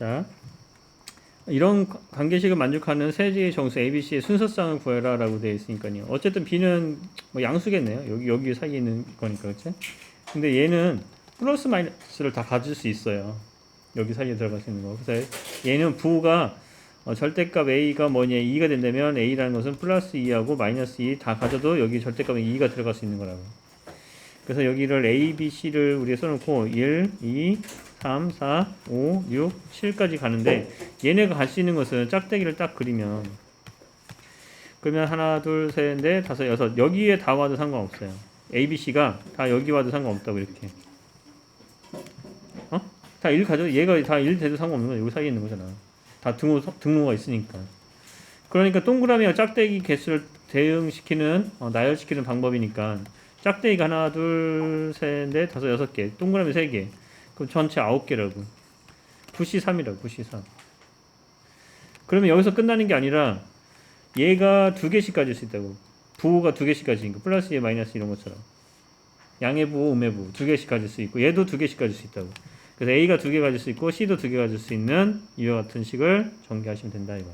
자, 이런 관계식을 만족하는 세제의 정수 ABC의 순서쌍을 구해라 라고 되어 있으니까요. 어쨌든 B는 뭐 양수겠네요. 여기 여기 사이에 있는 거니까 그렇지? 근데 얘는 플러스 마이너스를 다 가질 수 있어요. 여기 사이에 들어갈 수 있는 거. 그래서 얘는 부가 어, 절대값 a가 뭐냐 2가 된다면 a라는 것은 플러스 2하고 마이너스 2 다 가져도 여기 절대값에 2가 들어갈 수 있는 거라고. 그래서 여기를 a, b, c를 우리가 써놓고 1, 2, 3, 4, 5, 6, 7까지 가는데 얘네가 갈 수 있는 것은 짝대기를 딱 그리면 그러면 하나, 둘, 셋, 넷, 다섯, 여섯 여기에 다 와도 상관없어요. a, b, c가 다 여기 와도 상관없다고 이렇게. 어? 다 1 가져 얘가 다 1 돼도 상관없는 거야. 여기 사이에 있는 거잖아. 다 등호, 등호가 있으니까. 그러니까 동그라미와 짝대기 개수를 대응시키는 어, 나열시키는 방법이니까 짝대기가 하나 둘 셋 넷 다섯 여섯 개 동그라미 세개 그럼 전체 아홉 개라고. 9시 3이라고 9시 3 그러면 여기서 끝나는 게 아니라 얘가 두 개씩 가질 수 있다고 부호가 두 개씩 가지니까 플러스 에 마이너스 이런 것처럼. 양의 부호 음의 부호 두 개씩 가질 수 있고 얘도 두 개씩 가질 수 있다고. 그래서 A가 두 개 가질 수 있고 C도 두 개 가질 수 있는 이와 같은 식을 전개하시면 된다 이거